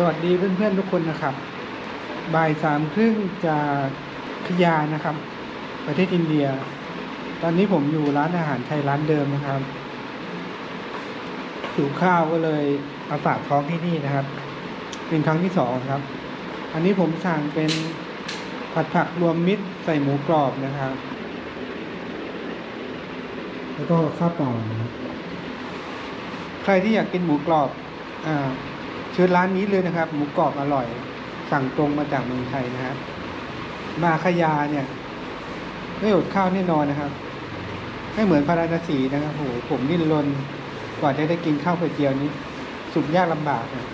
สวัสดีเพื่อนๆทุกคนนะครับ บ่ายสามครึ่งจากขยานะครับ ประเทศอินเดีย ตอนนี้ผมอยู่ร้านอาหารไทยร้านเดิมนะครับหิวข้าวก็เลยมาฝากท้องที่นี่นะครับ เป็นครั้งที่สองครับ อันนี้ผมสั่งเป็นผัดผักรวมมิตรใส่หมูกรอบนะครับ แล้วก็ข้าวเปล่านะครับใครที่อยากกินหมูกรอบ อ่า ชิญร้านนี้เลยนะครับ หมูกรอบอร่อย สั่งตรงมาจากเมืองไทยนะครับมาขยาเนี่ย ไม่อดข้าวแน่นอนนะครับ ไม่เหมือนพาราณสีนะครับโหผมดิ้นรนกว่าจะได้กินข้าวไข่เจียวนี้ สุดยากลำบากนะ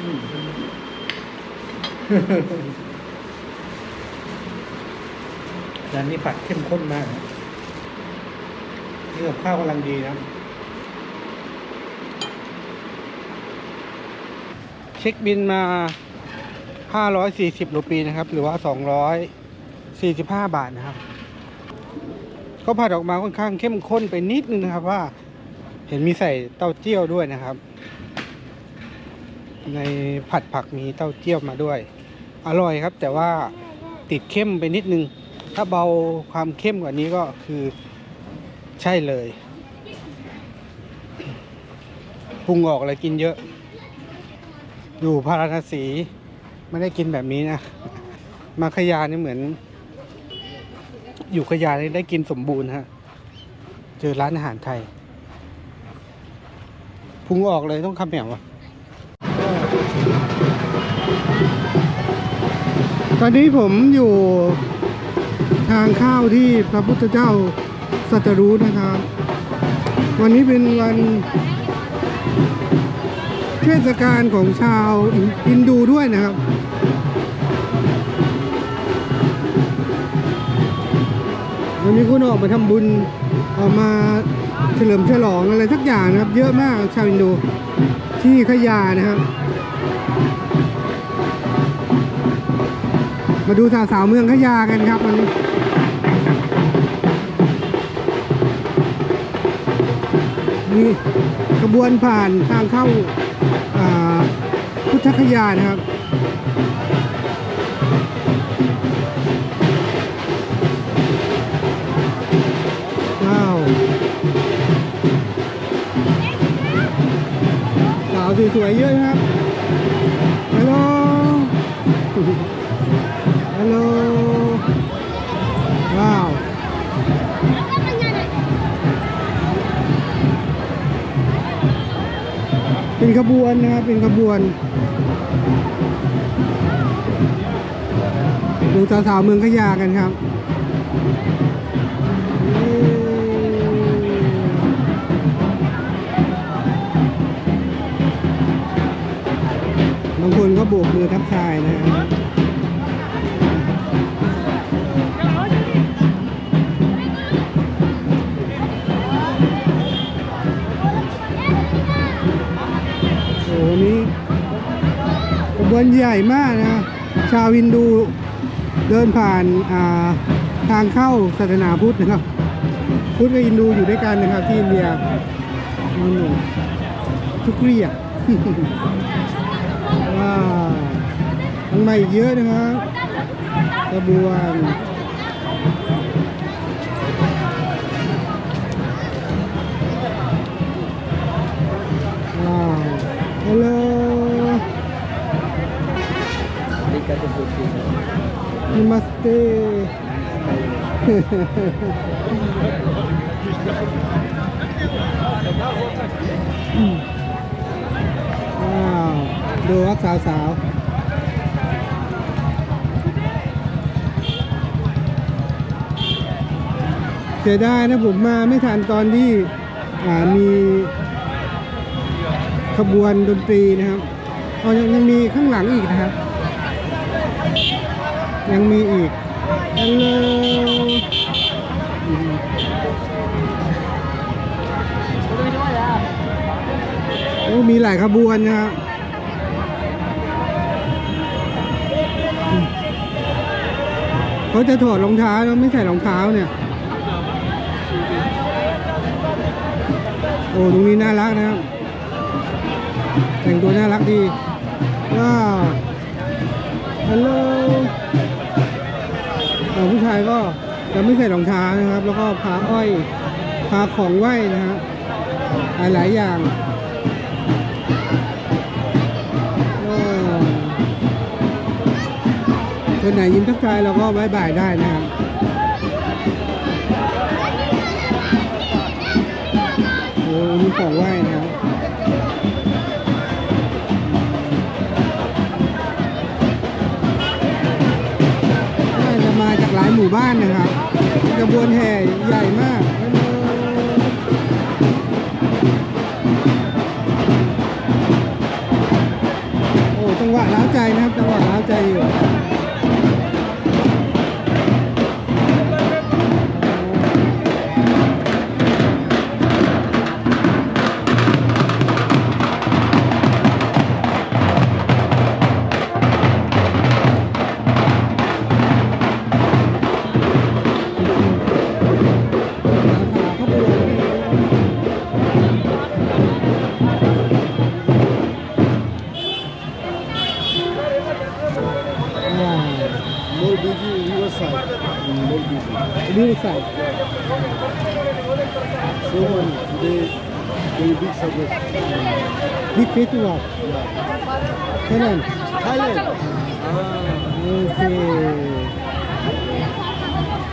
อืม ร้านนี้ผัดเข้มข้นมากนี่กับข้าวกำลังดีนะ เช็คบินมา 540รูปีนะครับ หรือว่า 245 บาทนะครับ ก็ผัดออกมาค่อนข้างเข้มข้นไปนิดนึงนะครับว่า เห็นมีใส่เต้าเจี้ยวด้วยนะครับ ในผัดผักมีเต้าเจี้ยวมาด้วย อร่อยครับ แต่ว่าติดเข้มไปนิดนึง ถ้าเบาความเข้มกว่านี้ก็คือใช่เลยปรุงออกอะไรกินเยอะ อยู่พาราณสีไม่ได้กินแบบนี้นะ มาขยานี่เหมือน อยู่ขยานี่ได้กินสมบูรณ์ฮะ เจอร้านอาหารไทยปรุงออกเลยต้องคำแหมวะ ตอนนี้ผมอยู่ทางเข้าวที่พระพุทธเจ้าสัตรู้นะครับ วันนี้เป็นวันเทศกาลของชาวอินดูด้วยนะครับ วันนี้คุณออกมาทำบุญออกมาเฉลิมฉลองอะไรสักอย่างนะครับ เยอะมากชาวอินดูที่ขยานะครับ มาดูสาวสาวเมืองขยากันครับวันนี้นี่ขบวนผ่านทางเข้าอ่าพุทธคยานะครับว้าวสาวสวยๆเยอะนะครับฮัลโหล ลโหลว้าว เป็นขบวนนะครับ เป็นขบวน ดูสาวๆเมืองขยากันครับบางคนก็โบกมือทักทายนะฮะโวนใหญ่มากนะ ชาวฮินดูเดินผ่านอาทางเข้าศาสนาพุทธนะครับ พุทธกับฮินดูอยู่ด้วยกันนะครับที่อินเดียนู่นๆทุกเรียว้าวมันมาอีกเยอะนะครับขบวนว้าวฮัลโหล Arigato Sushi. นิมัสเตว้าว ดูครับสาวสาวๆเสียดายนะผมมาไม่ทันตอนที่ อ่ามี ขบวนดนตรีนะครับอ๋อยังยังมีข้างหลังอีกนะครับ ยังมีอีกฮัลโหลโอ้มีหลายขบวนนะครับเขาจะถอดรองเท้าแล้วไม่ใส่รองเท้าเนี่ย โอ้ตรงนี้น่ารักนะครับ แต่งตัวน่ารักดีว้าวฮัลโหล อ่ผู้ชายก็จะไม่ใส่รองเท้านะครับ แล้วก็พาอ้อยพาของไหว้นะฮะหลายอย่างคนไหนยิ้มทักทายเราก็บายบายได้นะครับโอ้มีของไหว้นะครับ มู่บ้านนะครับกระบวนแห่ใหญ่มากโอ้จังหวะล้าวใจนะครับจังหวะล้าวใจอยู่ More busy riverside. More busy. ดูใส่ So many. Today, very big subject. บิ๊กเฟสติวัลแค่นั้น Thailand. โอเค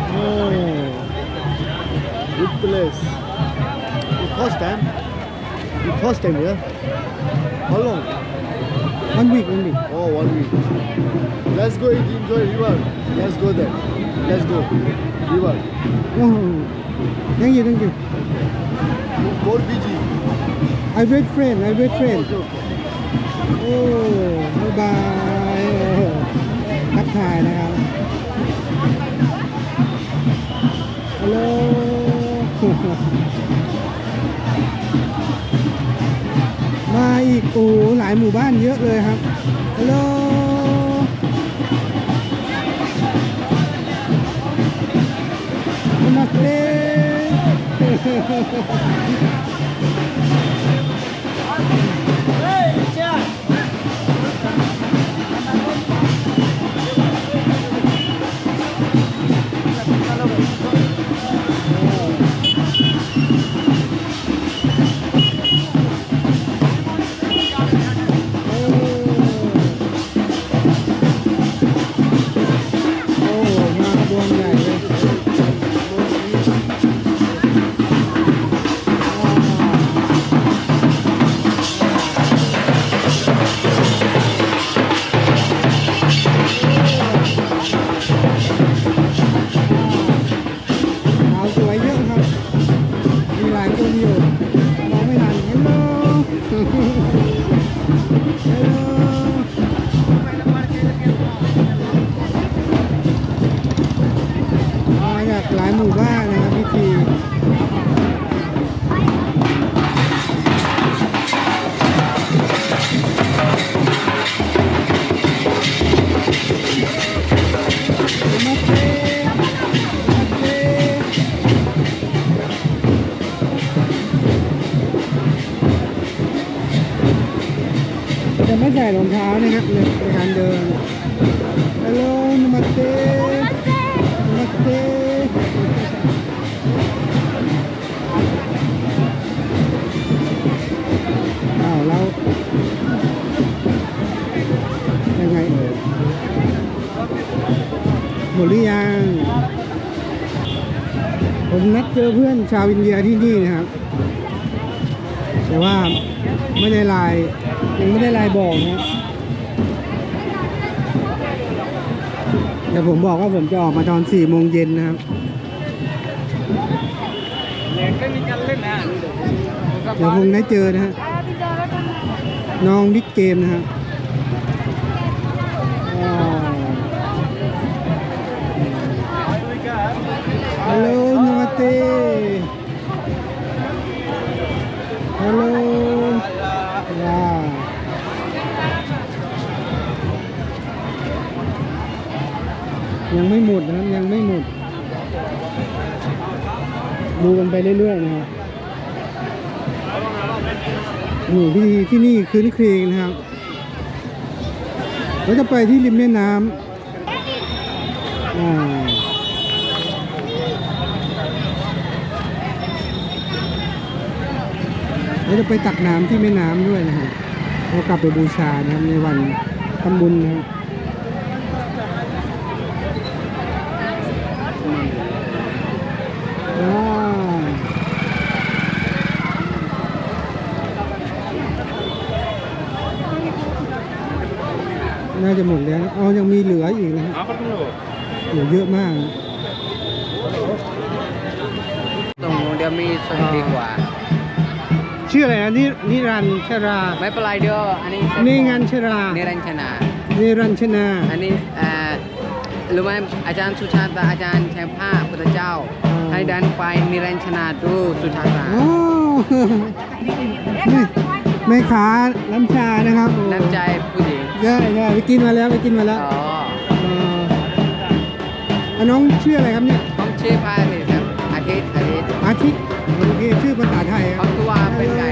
โอ้ Good place. The first time. The first time here. How long? วันวิกวันวิก Oh, one week. Let's go eat, enjoy river. Let's go there. Let's go. River. โอ้ยังอยู่ยังอยู่ More busy. I wait friend I wait friend Okay, okay. โอ้บ๊ายบายโอ้ทักทายนะครับฮั อีกโอ้หลายหมู่บ้านเยอะเลยครับฮัลโหลมาเล่ หมดหรือยัง ผมนัดเจอเพื่อนชาวอินเดียที่นี่นะครับ แต่ว่าไม่ได้ไลน์ยังไม่ได้ไลน์บอกนะครับเดี๋ยวผมบอกว่าผมจะออกมาตอน4โมงเย็นนะครับเดี๋ยวคงได้เจอนะฮะน้องบิ๊กเกมนะฮะว้ ต้ฮัลโหลยังไม่หมดนะครับยังไม่หมดดูกันไปเรื่อยๆนะครับนี่ที่ที่นี่คืนครีงนะครับเราจะไปที่ริมแม่น้ำอ่า เราจะไปตักน้ำที่แม่น้ำด้วยนะครับเรากลับไปบูชานะครับในวันทำบุญนะครับว้าวน่าจะหมดแล้วนะอ๋อยังมีเหลืออีกนะครับเหลือเยอะมากนะตรงนู้นเดี๋ยวมีส่งดีกว่า ชื่ออะไรนะนี่นิรันชรา ไม่เป็นไรเดี๋ยวอันนี้นี่งานชรา นิรันชนา นิรันชนา อันนี้เอ่อรู้ไหมอาจารย์สุชาตาอาจารย์แชมผ้าพุทธเจ้า ให้ดันไปนิรันชนาดูสุชาตาโอ้แม่แม่ค้าน้ำชานะครับโอ้น้ำใจผู้หญิงใช่ใช่ไปกินมาแล้วไปกินมาแล้วอ๋อเอออะน้องชื่ออะไรครับเนี่ยผมชื่อพาทิตย์ครับอาทิตย์อาทิตย์อาทิตย์ โอเคชื่อภาษาไทยคผรับตัวเป็นไง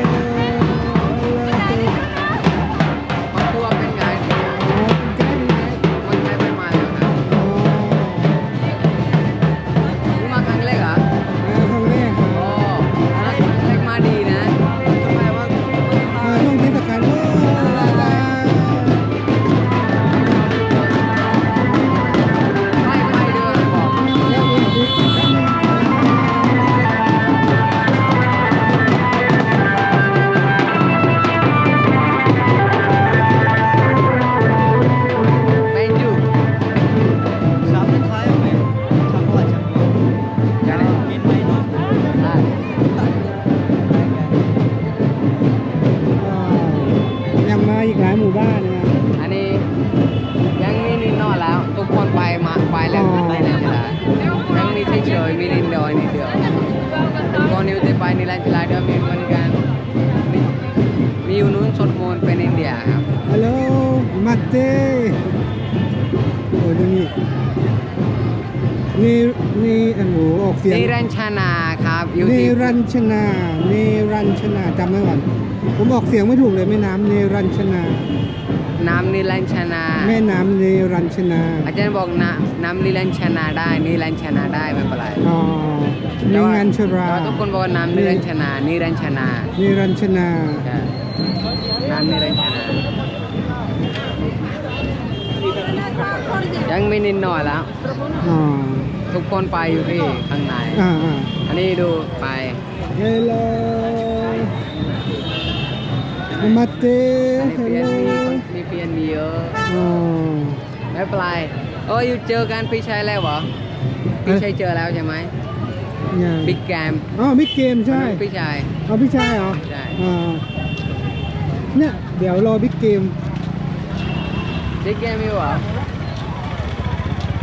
รันชนาครับอยู่เนที่รัญชนาเนรัญชนาจำไว้ก่อนผมออกเสียงไม่ถูกเลยแม่น้ำเนรัญชนา น้ำนิรันชนาแม่น้ำเนรัญชนาอาจารย์บอกน้ำน้ำนิรันชนาได้นิรันชนาได้ไม่เป็นไรอ๋อในงานชราแต่ว่ทุกคนบอกว่าน้ำนิรันชนานิรันชนาเนรัญชนา ใช่น้ำนิรันชนายังไม่นิดหน่อยแล้ว อ๋อ ทุกคนไปอยู่ที่ข้างใน อ่าอ่าอันนี้ดูไป เฮลโลมาเต้อันนี้เฮเปลี่ลยนโลมีคนมีเปลี่ยนมีเยอะอ๋อไม่เป็นไรโอ้ยอยู่เจอกันพี่ชัยแล้วเหรอ พี่ชัยเจอแล้วใช่ไหมยังบิ๊กแกมอ๋อมิกเกมใช่พี่ชัยเอาพี่ชายเหรอใช่อ่าเนี่ยเดี๋ยวรอบิ๊กเกมบิ๊กแกมอยู่เหรอ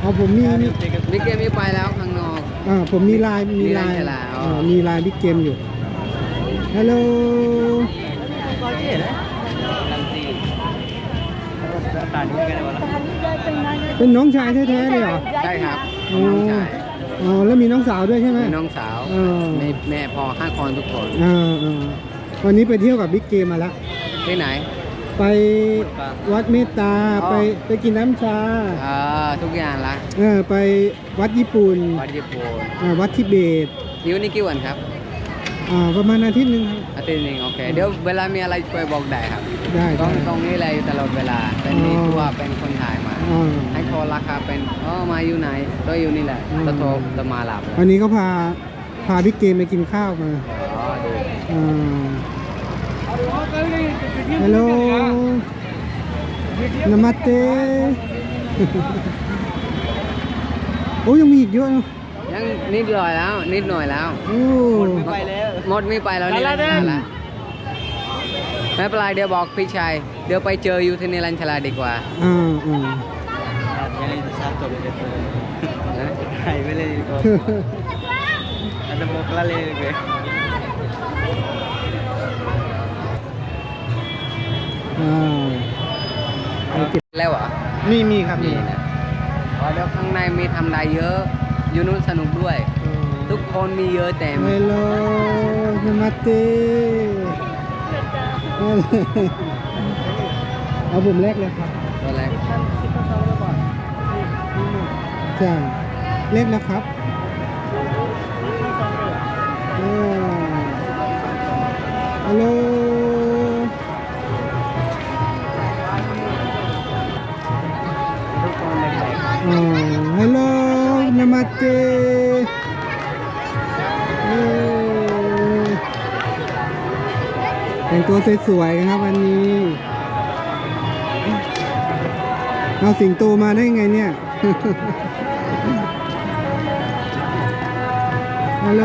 เอาผมมีมีบิ๊กแกมอยู่ไปแล้วข้างนอก อ่าผมมีไลน์มีไลน์มีไลน์อ๋ออ่ามีไลน์บิ๊กเกมอยู่ฮัลโหล เป็นน้องชายแท้ๆเลยเหรอ ใช่ครับอ๋อน้องชายอ๋อแล้วมีน้องสาวด้วยใช่ไหม มีน้องสาวเออ มีแม่พอห้าคนทุกคน อ่าอ่าวันนี้ไปเที่ยวกับบิ๊กเกมมาแล้ว ที่ไหน ไปวัดเมตตาอ๋อไปไปกินน้ำชาเออทุกอย่างละเออไปวัดญี่ปุ่นวัดญี่ปุ่นอ่าวัดทิเบตอยู่นี่กี่วันครับอ่าประมาณอาทิตย์หนึงครับอาทิตย์หนึงโอเคเดี๋ยวเวลามีอะไรช่วยบอกได้ครับได้ตรงได้ตรงนี้เลยตลอดเวลาเป็นอ๋อมีทัวร์เป็นคนถ่ายมาอ่าให้โทรราคาเป็นอ๋อมาอยู่ไหนก็อยู่นี่แหละอืมก็โทรจะมาหลับเลยวันนี้ก็พาพาบิ๊กเกมไปกินข้าวมาอ๋อดีอ่า ฮัลโหลนามาเต้โอ้ยังมีอีกเยอะนะยังนิดหน่อยแล้ว นิดหน่อยแล้วโอ้ไปแล้วหมดไม่ไปแล้วนี่ลันชลาละไม่เป็นไรเดี๋ยวบอกพี่ชายเดี๋ยวไปเจออยู่ที่นิรันชลาดีกว่าอ่าอ่า Yang itu satu begitu. นะ Hai beli itu. Ada mau kelali gue. อ่าไปเก็บแล้วเหรอมีมีครับนี่นะอ๋ออเดี๋ยวข้างในมีทำลายเยอะอยู่นู้นสนุกด้วย ทุกคนมีเยอะแต่เฮลโลนามาเตเอาผมแรกเลยครับตัวแรกใช่เล็กนะครับอ่าฮัลโหล ฮัลโหลนามาเตเย้แต่งตัวสวยๆครับวันนี้เอาสิงโตมาได้ไงเนี่ย ฮัลโหล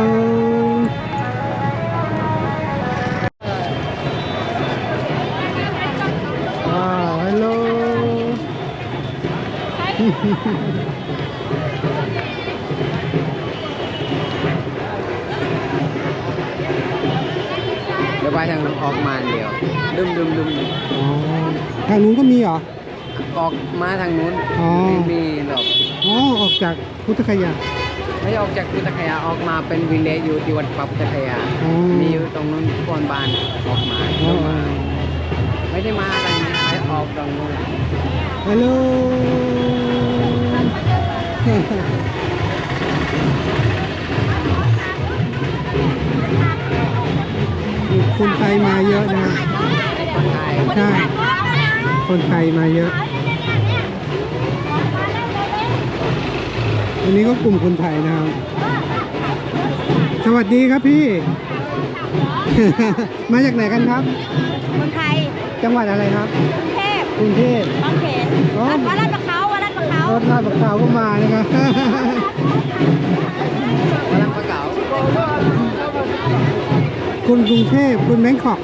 เดี๋ยวไปทางนู้นออกมาเดียวดุมดุมดุมอ๋อทางนู้นก็มีเหรอ ออกมาทางนู้นอ๋อ ไม่มีหรอกอ๋อออกจากพุทธคยา ไม่ได้ออกจากพุทธคยาออกมาเป็นวินเลจอยู่ที่วัดปับพุทธคยาอ๋อมีอยู่ตรงนู้นก่อนบ้านออกมาอ๋อไม่ได้มาทางนี้ไม่ออกตรงนู้น ฮัลโหล คนไทยมาเยอะนะคนไทยใช่คนไทยมาเยอะวันนี้ก็กลุ่มคนไทยนะครับ สวัสดีครับพี่ มาจากไหนกันครับ คนไทย จังหวัดอะไรครับ กรุงเทพกรุงเทพบางเขนอ๋อวัดลาดป ระเขาวัดลาดประเขารถลาดบักขาวก็มานะครับพลังประเก่าคุณกรุงเทพคุณแบงคอก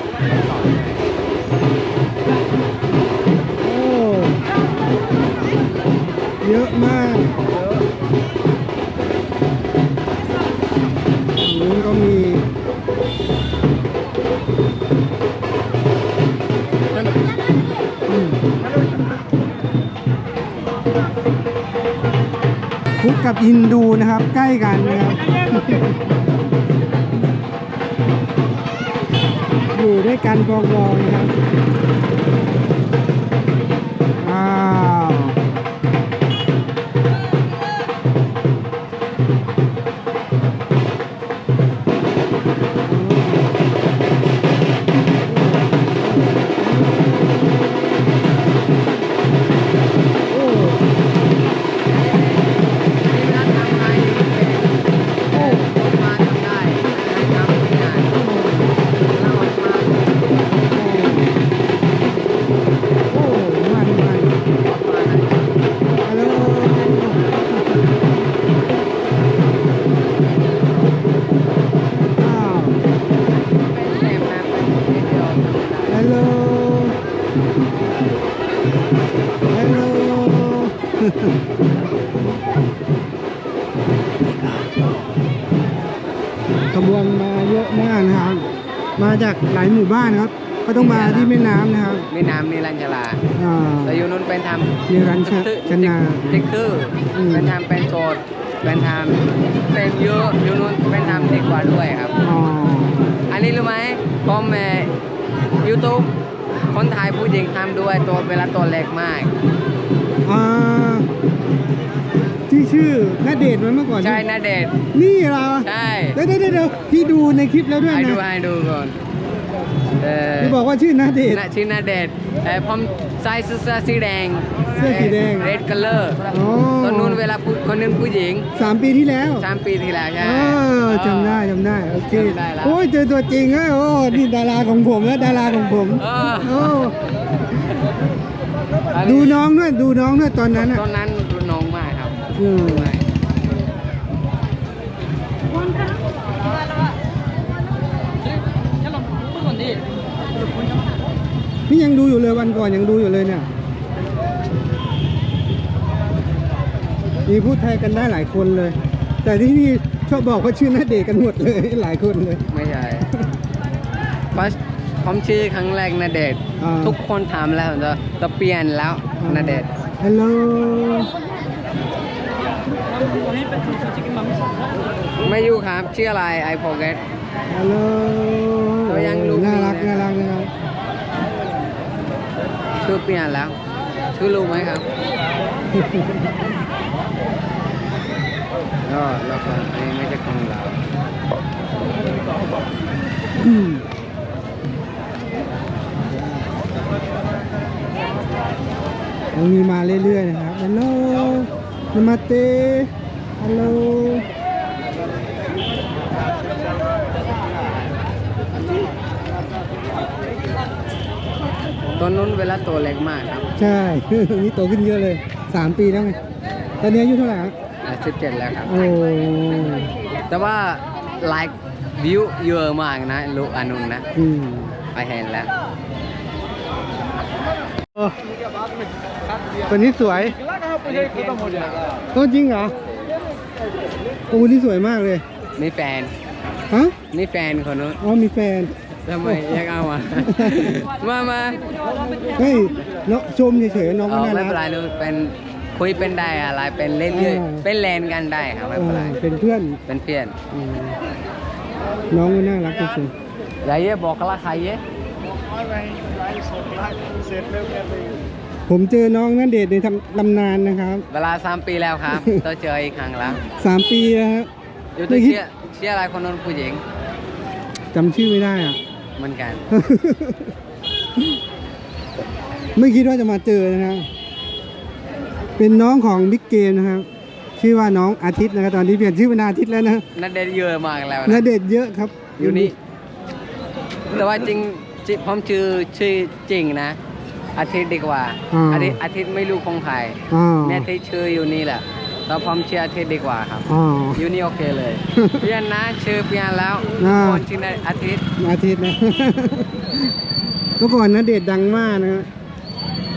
โอ้เยอะมาก พุทธกับอินดูนะครับ ใกล้กันนะครับ อยู่ด้วยกันกองวองนะครับ อ่า ขบวนมาเยอะมากนะครับ มาจากหลายหมู่บ้านครับ ก็ต้องมาที่แม่น้ำนะครับแม่น้ำนิรันจราอ่าแต่อยู่นู้นเป็นทำนิรันดร์ชนาติ๊กเกอร์อืม เป็นทำเป็นโสดเป็นทำเป็นเยอะอยู่นู้นเป็นทำเด็กกว่าด้วยครับ อ๋ออันนี้รู้ไหมผมยูทูบคนไทยผู้หญิงทำด้วยตัวเวลาตัวเล็กมาก อ่า ที่ชื่อนาเดชน์มันเมื่อก่อนใช่นะเดชน์นี่เหราใช่เดี๋ยวเดี๋ยวเดี๋ยวพี่ดูในคลิปแล้วด้วยให้ดูนะให้ดูก่อนเออพี่บอกว่าชื่อนาเดชน์นะชื่อนาเดชน์แต่ผมใส่เสื้อสีแดงเสื้อสีแดง เรดคัลเลอร์อ๋อตอนนู้นเวลาผู้คนนึงผู้หญิงสามปีที่แล้วสามปีที่แล้วใช่เออจำได้จำได้โอเคจำได้แล้ว โอ้ยเจอตัวจริงแล้วโอ้นี่ดาราของผมแล้วดาราของผมเออโอ้อันดูนี้น้องด้วยดูน้องด้วยตอนนั้นอะ ตอนนั้น นี่ยังดูอยู่เลยวันก่อนยังดูอยู่เลยเนี่ย มีพูดไทยกันได้หลายคนเลย แต่ที่นี่ชอบบอกว่าชื่อนาเดชน์กันหมดเลยหลายคนเลย ไม่ใช่ฟัสผมชื่อครั้งแรกนาเดชน์อ่าทุกคนถามแล้วจะจะเปลี่ยนแล้วนาเดชน์ฮัลโหล ไม่อยู่ครับชื่ออะไร I forget ฮัลโหลตัวยังลูกน่ารักดีนะน่ารักน่ารักชื่อเปลี่ยนแล้ว ชื่อรู้ไหมครับก็แล้วก็อันนี้ไม่ใช่ของเราอืมยังมีมาเรื่อยๆนะครับฮัลโหล นามาเตฮัลโหลตอนนู้นเวลาตัวเล็กมากครับ ใช่ นี่โตขึ้นเยอะเลย สามปีแล้วไง ตอนนี้อายุเท่าไหร่ครับสิบเจ็ดแล้วครับ โอ้ แต่ว่าไลค์วิวเยอะมากนะลูกอนุนนะอืมไปเห็นแล้วโอ้ตัวนี้สวย โอ้จริงเหรอโอ้นี่สวยมากเลยนี่แฟนฮะนี่แฟนคนนู้นอ๋อมีแฟนทำไมยังเอามามามาเฮ้ยเนาะชมเฉยๆน้องก็เอาน่าไม่รัเป็นไรกลูกเป็นคุยเป็นได้อะไรเป็นเล่นเรื่อยอ่าเป็นแลนกันได้ครับไม่เป็นไรเออเป็นเพื่อนเป็นเพื่อนอืมน้องก็น่ารักจริงอย่าเย่บอกละใครเย่ๆ ผมเจอน้องนั่นเดชน์ในทำตำนานนะครับเวลาสามปีแล้วครับ ต้องเจออีกครั้งแล้วสามปีแล้วครับอยู่ตัวเชียร์เชียร์อะไรคนนู้นผู้หญิงจำชื่อไม่ได้อะ เหมือนกัน ไม่คิดว่าจะมาเจอนะครับ เป็นน้องของบิ๊กเกมนะครับ ชื่อว่าน้องอาทิตย์นะครับตอนนี้เปลี่ยนชื่อเป็นอาทิตย์แล้วนะนั่นเด็ดเยอะมากแล้วนานะเดชน์เยอะครับ อยู่นี่ แต่ว่าจริงจริงผมชื่อชื่อจริงนะ อาทิตย์ดีกว่าอ่าอาทิตย์อาทิตย์ไม่รู้ของใครอ๋อแม่ที่ชื่ออยู่นี่แหละแต่ผมชื่ออาทิตย์ดีกว่าครับอ๋ออยู่นี่โอเคเลยเปลี่ยนนะชื่อเปลี่ยนแล้วอ่า คนชื่ออาทิตย์อาทิตย์นะ เมื่อก่อนนะเดชน์ดังมากนะครับ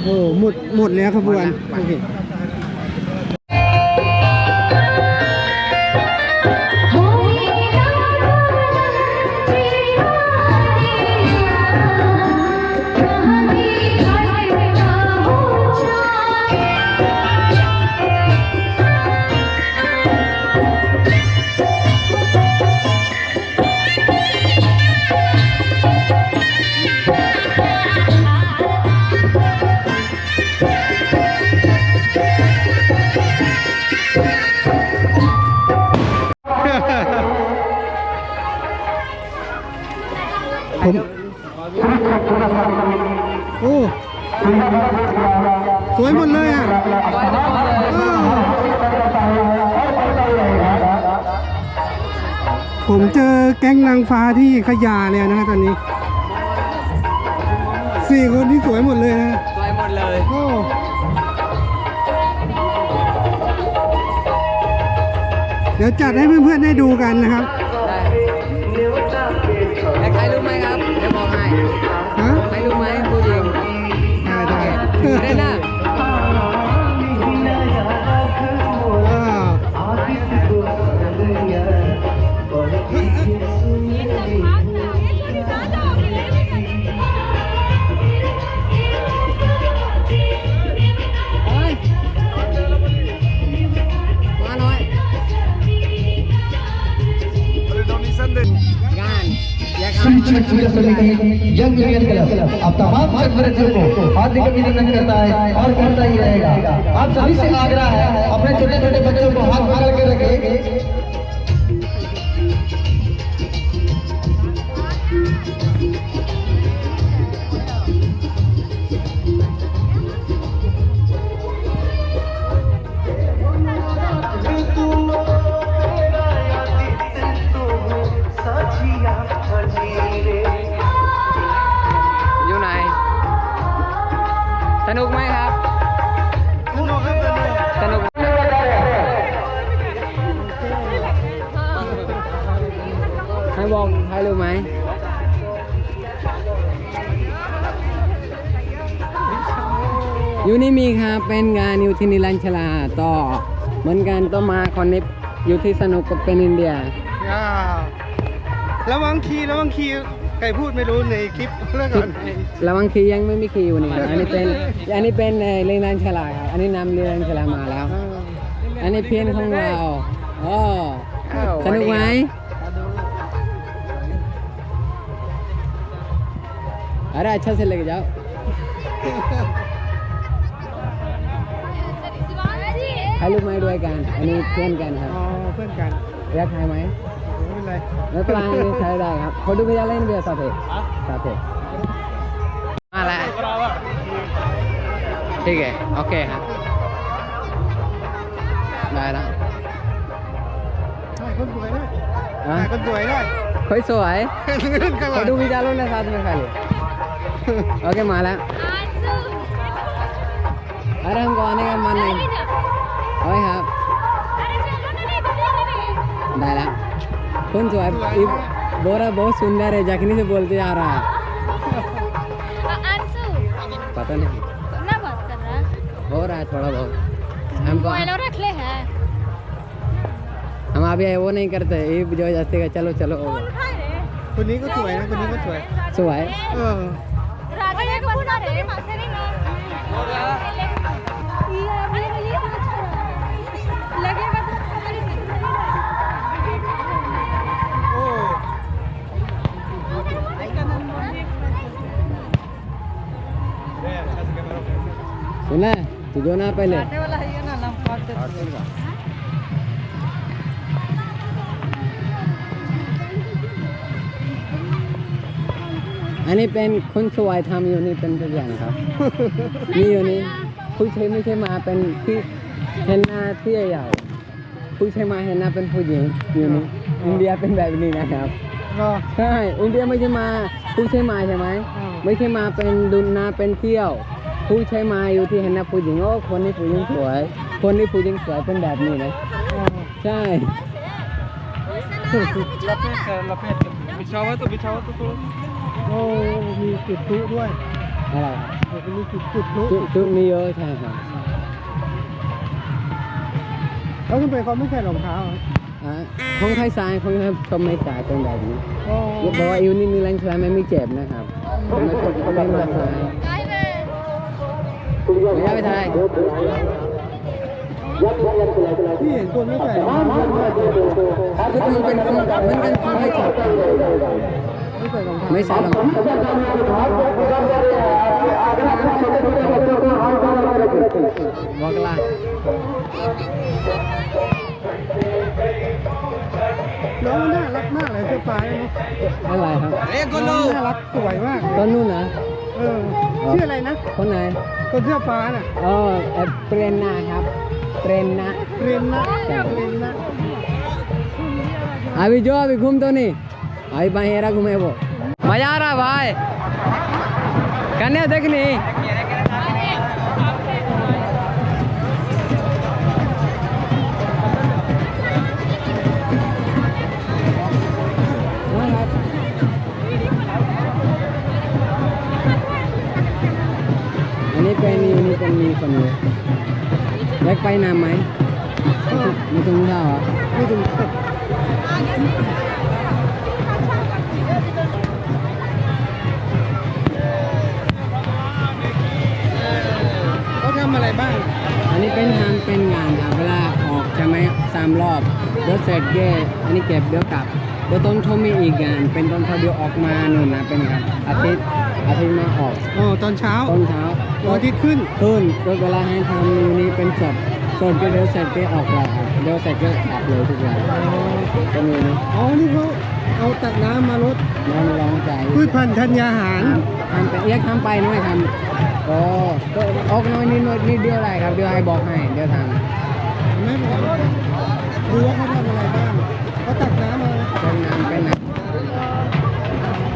โอ้หมดหมดแล้วขบวนโอเค คนที่สวยหมดเลยนะสวยหมดเลยโอ้เดี๋ยวจัดให้เพื่อนๆได้ดูกันนะครับได้แล้วใครรู้ไหมครับ เดี๋ยวบอกให้ฮะใครรู้ไหมผู้หญิงได้ได้เร पाँचवें सूर्य समिति young union club आप तमाम सदस्यों को हार्दिक अभिनंदन करता है और करता ही रहेगा आप सभी से आग्रह है अपने छोटे छोटे बच्चों को हाथ पकड़ के रखें อยู่ที่นิรันดร์ชลาต่อ เหมือนกันต้องมาคอนเนปอยู่ที่สนุกกับเป็นอินเดีย อ่าระวังคีย์ระวังคีย์ใครพูดไม่รู้ในคลิปเรื่องก่อน ระวังคีย์ยังไม่มีคีย์อยู่นี่ อันนี้เป็น อันนี้เป็นเอ่อเรนันฉลาดครับ อันนี้นำเรือนฉลาดมาแล้ว อันนี้เพี้ยนของเราอ๋อ สนุกไหมअरे अच्छा से लेके जाओ हेलो माय डू आई कैनอันนี้เพื่อนกันครับ อ๋อเพื่อนกัน อยากถ่ายไหม ไม่เป็นไร ไม่เป็นไรนี่ถ่ายได้ครับขอดูพยานเล่นเบียร์สาเทสาเทมาแล้วठीक है ओके ครับได้แล้ว ถ่ายคนสวยด้วย ฮะ ถ่ายคนสวยด้วย ค่อยสวย เรื่องกัน ขอดูวิจารณ์นะसाथ में खाली ओके มาแล้ว अरे हमको आने का मन नहीं I हाँ। बोरा बहुत सुंदर है जखनी से बोलते जा रहा है। पता नहीं। हो? रहा है थोड़ा बहुत। हम अभी वो नहीं करते ये जो जाते का चलो चलो। कुनी को छुआए कुनी को छुआए छुआए राजा को बुला रहे माथे नहीं ना सुना तू जो ना पहले वाला है ये ना नाम काट อันนี้เป็นคนสวยทำอยู่นี่เป็นทุกอย่างครับ นี่อยู่นี่ผู้ชายไม่ใช่มาเป็นที่เห็นหน้าที่ใหญ่ผู้ชายมาเห็นหน้าเป็นผู้หญิงอยู่นี่อินเดียเป็นแบบนี้นะครับ ก็ ใช่อินเดียไม่ใช่มาผู้ใช่มาใช่ไหม อ่า ไม่ใช่มาเป็นดุนนาเป็นเที่ยว ผู้ใช่มาอยู่ที่เห็นหน้าผู้หญิงโอ้คนนี้ผู้หญิงสวย คนนี้ผู้หญิงสวยเป็นแบบนี้นะอ๋อใช่โอ้มีจุดพลุด้วยอะไรเดี๋ยวจะมีจุดจุดพลุจุดจุดนี้เยอะใช่ครับแล้วทำไมเขาไม่ใส่รองเท้าอะอะของไทยสายของไทยชมไม่สายเป็นแบบนี้อ๋อบอกว่าอยู่นี่มีแรงสายไม่มีเจ็บนะครับไม่ไม่มาสาย ไม่ได้ไปไทยพี่เห็นคนไม่ใส่รอเป็นคนเหมือนกันคนไม่เจ็บไม่ใส่รองเท้าไม่ใช่หรอกบอกละน้องน่ารักมากเลยเสื้อฟ้าเนี่ยเนอะอะไรครับน้องน่ารักสวยมากต้นนู่นนะเออชื่ออะไรนะคนไหน คนเสื้อฟ้าน่ะ อ๋อเอ่อเปรนนาครับเปรนนา เรียนนะเรียนนะ अभी जो अभी घूम तो नहीं अभी बाहेरा घूमे वो मजा आ रहा भाई कन्या देखनीอั นี่อันนี้เป็นมีคนเลยเล็กไปนานไหมไม่ต้องเล่าเหรอไม่ต้องเขาทำอะไรบ้าง อันนี้เป็นทำเป็น ช่ไหมสามรอบเดี๋ยวเสร็จเย่อันนี้เก็บเดี๋ยวกลับเดี๋ยวต้นเขามีอีกงาน เป็นต้นเขาเดี๋ยวออกมาหนุนนะเป็นครับอาทิตย์อาทิตย์มาออกอ๋อตอนเช้าต้นเช้าวันอาทิตย์ขึ้นขึ้นโดยเวลาให้ทำอยู่นี่เป็นสดสดก็เดี๋ยวเสร็จก็ออกแล้วครับเดี๋ยวเสร็จก็กลับเลยทุกอย่างก็มีนะอ๋อนี่เขาเอาตักน้ำมาลดน้องร้องใจพืชพันธุ์ธัญญาหารทำไปเรียกทำไปน้อยทำก็ก็ออกน้อยนิดหน่อยนิดเดียวอะไรครับเดี๋ยวให้บอกให้เดี๋ยวทำ ใหมดูว่าเขาทำอะไรบ้างเขาตักน้ำมาตักน้ำไปไหนะ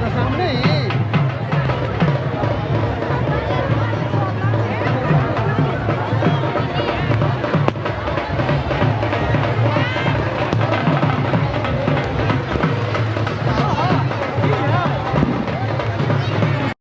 ตักน้ำได้